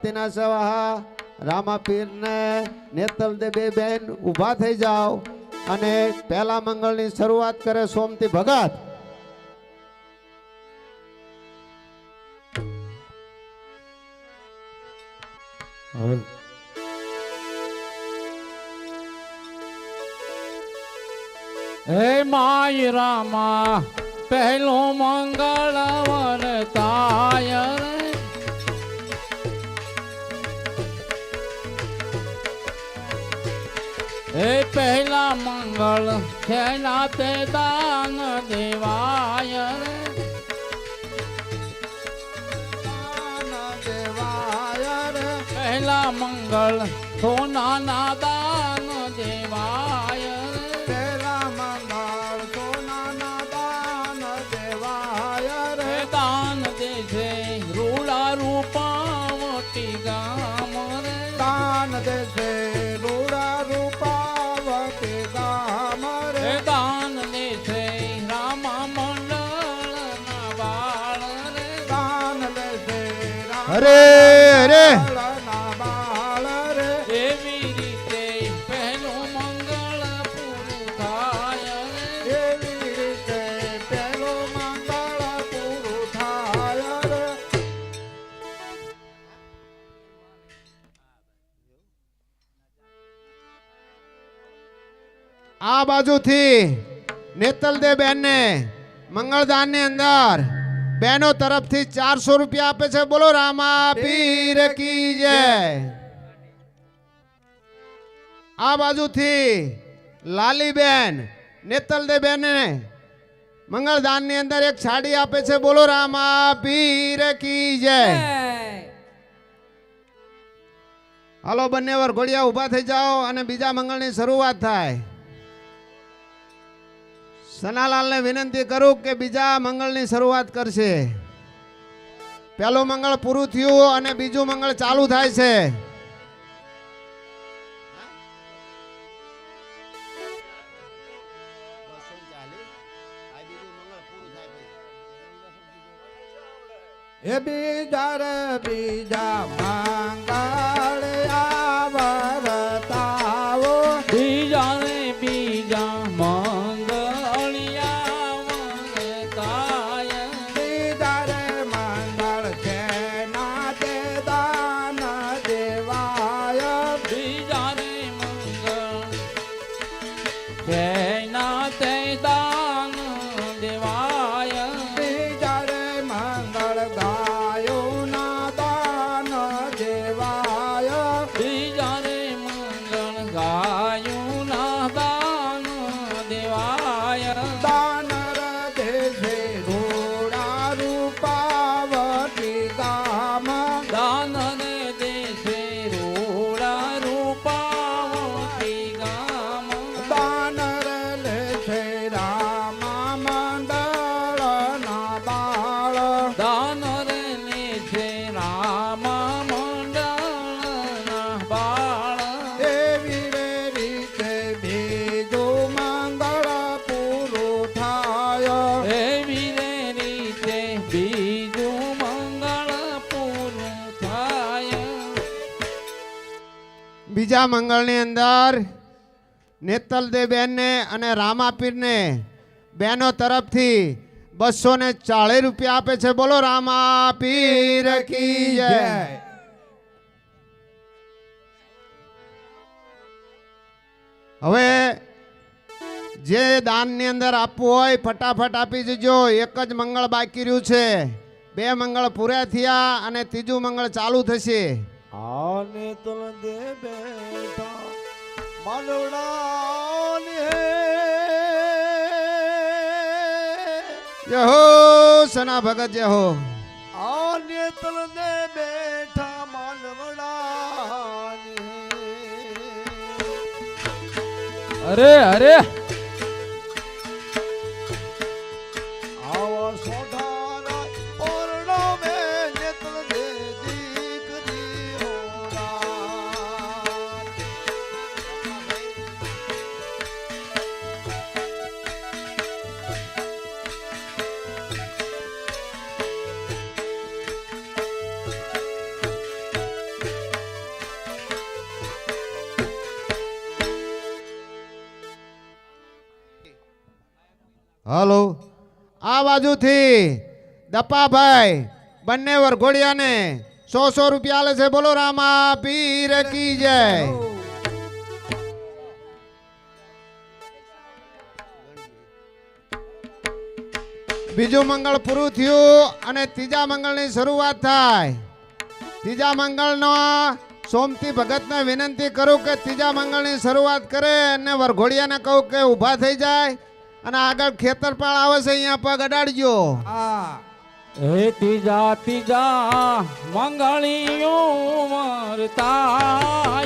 તેના સવાહા રામાપીરને નેતલ દેબે બેન ઊભા થઈ જાઓ અને પહેલા મંગળની શરૂઆત કરે સોમતી ભગત. હે માય રામા, પહેલો મંગળ વરતાય હે પહેલા મંગળ ખેલા તે દાન દેવાય રે. દાન દેવાય રે. પહેલા મંગળ સોનાના દાન દેવાય પહેલા મંગળ સોનાના દાન દેવાય રે. દાન દેજે રૂડા રૂપાવટી ગામ રે. દાન દેશે રે રે. આ બાજુથી નેતલ દે બેન ને મંગળદાનની અંદર બહેનો તરફથી ચારસો રૂપિયા આપે છે. બોલો, રામા પીર કી જય. આ બાજુથી લાલી બેન નેતલ ને મંગળદાનની અંદર એક સાડી આપે છે. બોલો, રામા પીર કી જય. હાલો, બંને વાર ઘોડિયા ઊભા થઈ જાઓ અને બીજા મંગળની શરૂઆત થાય. સનાલાલને વિનંતી કરું કે બીજા મંગળની શરૂઆત કરશે. પહેલું મંગળ પૂરું થયું અને બીજું મંગળ ચાલુ થાય છે. એ બીજા રે બીજા બીજા મંગળની અંદર નેતલ દે બેનને અને રામાપીરને બહેનો તરફથી બસો ને ચાળીસ રૂપિયા આપે છે. બોલો, રામાપીર કી જય. હવે જે દાનની અંદર આપવું હોય, ફટાફટ આપી જજો એક જ મંગળ બાકી રહ્યું છે. બે મંગળ પૂરા થયા અને ત્રીજું મંગળ ચાલુ થશે. આને તલ દે બેઠા માનવડાની. હે જય હો સના ભગત જય હો. આને તલ દે બેઠા માનવડાની. અરે અરે. હલો. આ બાજુથી દપાભાઈ બંને વરઘોડિયાને સો સો રૂપિયા લે છે. બોલો, રામા પીર કી જય. બીજું મંગળ પૂરું થયું અને ત્રીજા મંગળની શરૂઆત થાય. ત્રીજા મંગળનો સોમતી ભગતને વિનંતી કરું કે ત્રીજા મંગળની શરૂઆત કરે અને વરઘોડિયાને કહું કે ઊભા થઈ જાય અને આગળ ખેતરપાળ આવે છે, અહીંયા પગ અડાડજો. હે. ત્રીજા ત્રીજા મંગળીઓ મરતા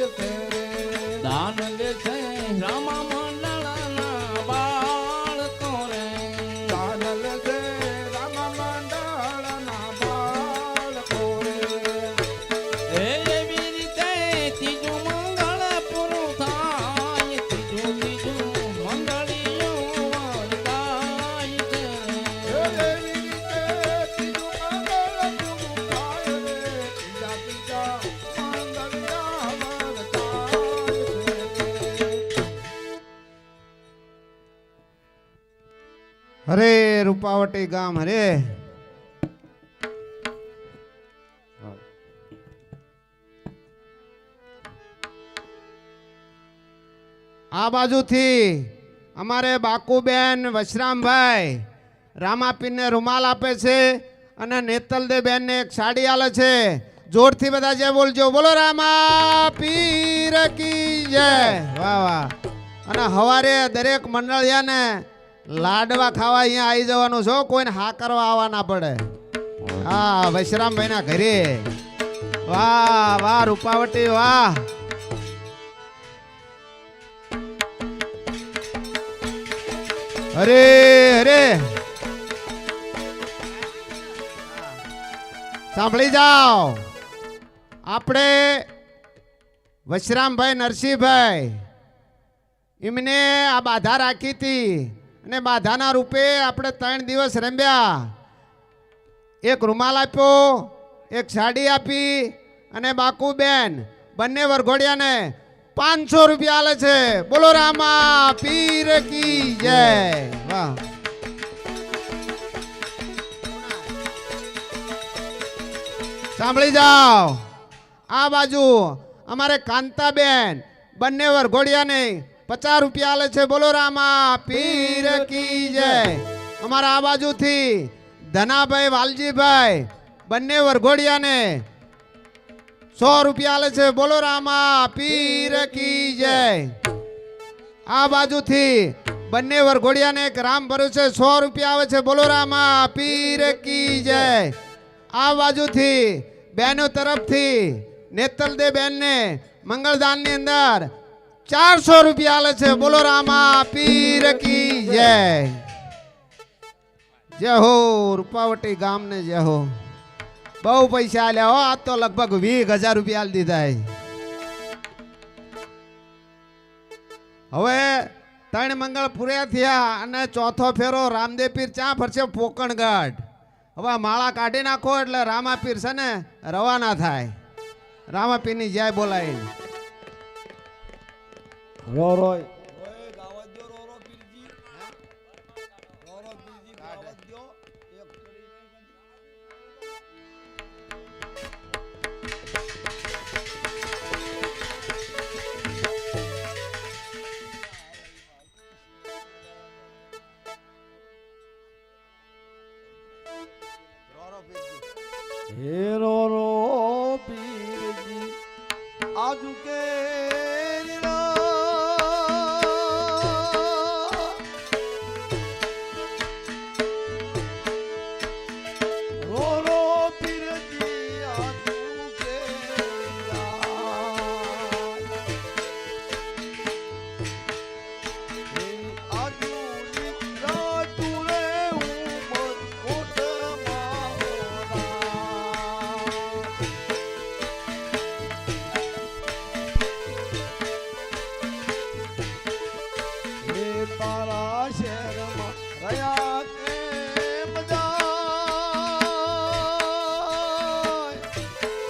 દાન હરે રૂપાવટી ગામ, હરે. આ બાજુથી અમારે બાકુબેન વશરામભાઈ રામાપીને રૂમાલ આપે છે અને નેતલદે બેનને એક સાડી આલે છે. જોરથી બધા જય બોલજો, બોલો રામા પીર કી જય. વાહ વાહ. અને હવારે દરેક મંડળિયાને લાડવા ખાવા અહીંયા આવી જવાનું છો, કોઈને હા કરવા આવવા ના પડે. હા વૈશ્રામભાઈ ના ઘરે. વાહ વાહ, રૂપાવટી, વાહ. અરે અરે. સાંભળી જાઓ. આપણે વશરામભાઈ નરસિંહભાઈ, એમને આ બાધા રાખી હતી. અને બાધાના રૂપે આપણે ત્રણ દિવસ રમ્યા. એક રૂમાલ આપ્યો, એક સાડી આપી અને બાકુબેન બંને વરઘોડિયાને પાંચસો રૂપિયા આલે છે. બોલો રામા, પીર કી જય. વાહ. સાંભળી જાઓ. આ બાજુ અમારે કાંતાબેન બંને વરઘોડિયાને પચાસ રૂપિયા આલે છે. બોલો રામા પીર કી જય. અમારા આ બાજુથી ધનાભાઈ વાલજીભાઈ બંને વરઘોડિયાને સો રૂપિયા આલે છે. બોલો રામા પીર કી જય. આ બાજુથી બંને વરઘોડિયાને એક રામ ભર્યું છે. સો રૂપિયા આવે છે. બોલો રામા પીર કી જય. આ બાજુથી બહેનો તરફથી નેતલદે બહેનને મંગળદાનની અંદર ચારસો રૂપિયા આલે છે. બોલો રામા, પીર કી જય. જય હો, રૂપાવટી ગામને જય હો. બહુ પૈસા આલ્યા હો આ તો લગભગ વીસ હજાર રૂપિયા આલી દીધા હવે ત્રણ મંગળ પૂર્યા થયા અને ચોથો ફેરો રામદેવ પીર ચા ફરશે પોકણગઢ. હવે માળા કાઢી નાખો એટલે રામાપીર છે ને રવાના થાય. રામાપીરની જય બોલાય રો રોય હે રો રો પીરજી આજુ કે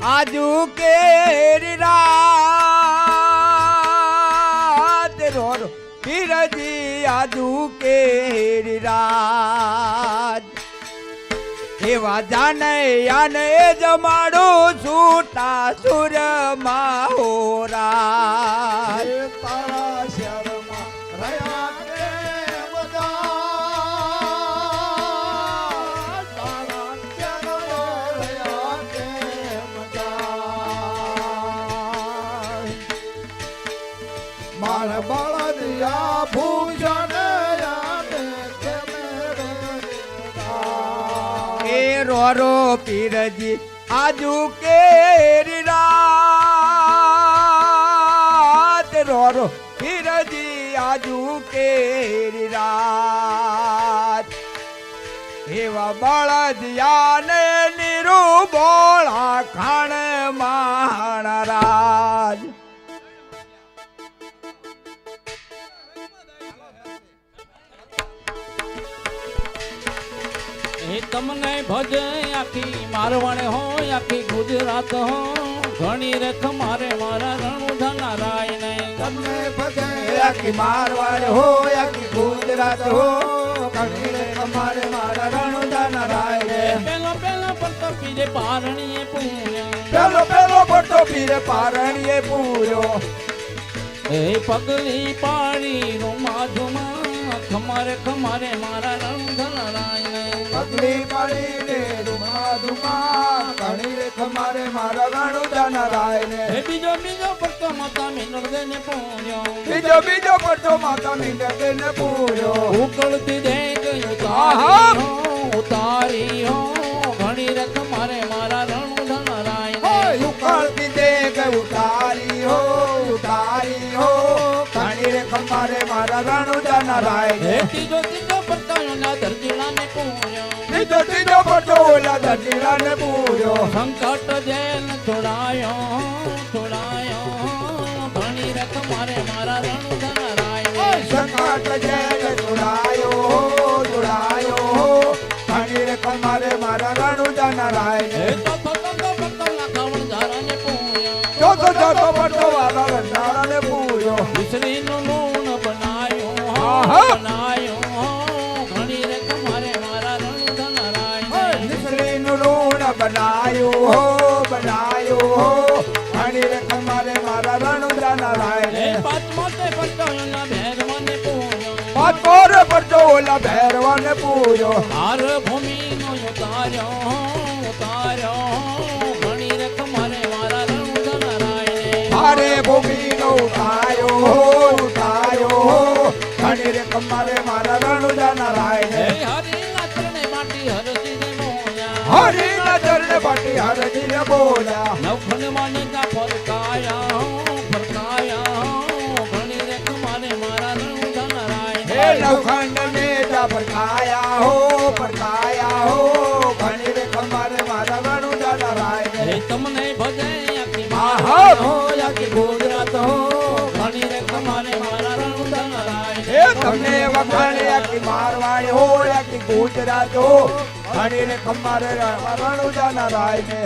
આજુ કેરી રાત રો રો પીરજી આજુ કેરી રાત એવા જાને યાને જમાડું છૂટા સુરમાં હોરા એ રો રો પીરજી આજુ કેરી રાત રોરો પીરજી આજુ કેરી રાત એવા બળદિયાને નીરુ બોળા ખાણ મહારાજ ભજે આખી મારવાડ હોય આખી ગુજરાત હો ઘણી રેખ મારે મારા રણુધા નારાયણ તમને ભજે આખી મારવાડ હો આખી ગુજરાત હો ઘણી રે મારે મારા રણુદાન રાય પેલો પેલો પડતો પીરે પારણીએ પૂર્યો. પેલો પેલો પડતો પીરે પારણીએ પૂર્યો. એ પગલી પાડી નું ધુમા ખમારે ખમારે મારા રણુધા નારાયણ. પગલી પાડીને રૂમા ધુમા કણી રે કમારે મારા રણુદાન રાય ને બીજો બીજો પડતો માતા મિનળ દેને પૂર્યો. બીજો બીજો પડતો માતા મીંડે ને પૂર્યો. ઉકળતી દે ગયું આહા! ઉતારી હો ઘણી રખ મારે મારા રણુધા ને ઉકળતી દે કે ઉતારી હો ઉતારી હો ઘણી રે કમારે મારા રણુદાન રાય હે ત્રીજો ત્રીજો પડતાયો ના દરજીણા ને પૂર્યો. બીજો ત્રીજો પડતો ઓલા દટીલા ને પૂર્યો. સંકટ જેલ છોડાયો છોડાયો મારે મારા સંકટ મારા તો તો ના ધારા ને પૂર્યો. પડતો વાલા ને પૂર્યો. વિસરીનું બનાયું હો બનાયો હો. ઘણી રે કમારે મારા રણુદાન નારાયણ રાય પાંચમો ઓલા ભેરવાને પૂર્યો. પાત મોર પડતો ઓલા ભૈરવાને પૂર્યો. હાર ભૂમિ નો ઉતાર્યો ઉતાર્યો. ઘણી રખ મારે મારા રણુધા નારાયણ હારે ભૂમિ નો ઉતાર્યો હો ઉતાર્યો હો. ઘણી રે કમારે મારા રણુદાન નારાયણ રાય હરી નાચરણે માટી હરસી હરી નજર ને પાટી હરજી ને બોલ્યા. નવખંડ માની ફરકાયા ફરકાયા ઘણી રખ મારે મારા રણુધા હે નવખંડ ને જા પરકાયા હો પરકાયા હો ઘણી રે કમારે મારા રણુદાન રાય હે. તમને ભજે આખી આહા! હો આખી ગુજરાત હો. ઘણી રખ મારે મારા રણુધા નારાયણ હે તમને વખાણે આખી મારવાડી હો આખી ગુજરાત હો. હણીને ખમ્મારે રણુજાના રાય ને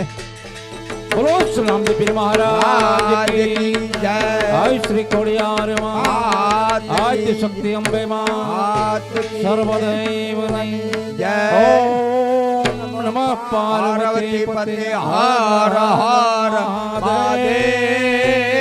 બોલો શ્રી પીર મહારાજ કી જય. હય શ્રી ખોડિયાર માં આદ્ય શક્તિ અંબે માં સર્વદૈવ જય. નમઃ પાર્વતી પતે હર હર મહાદેવ.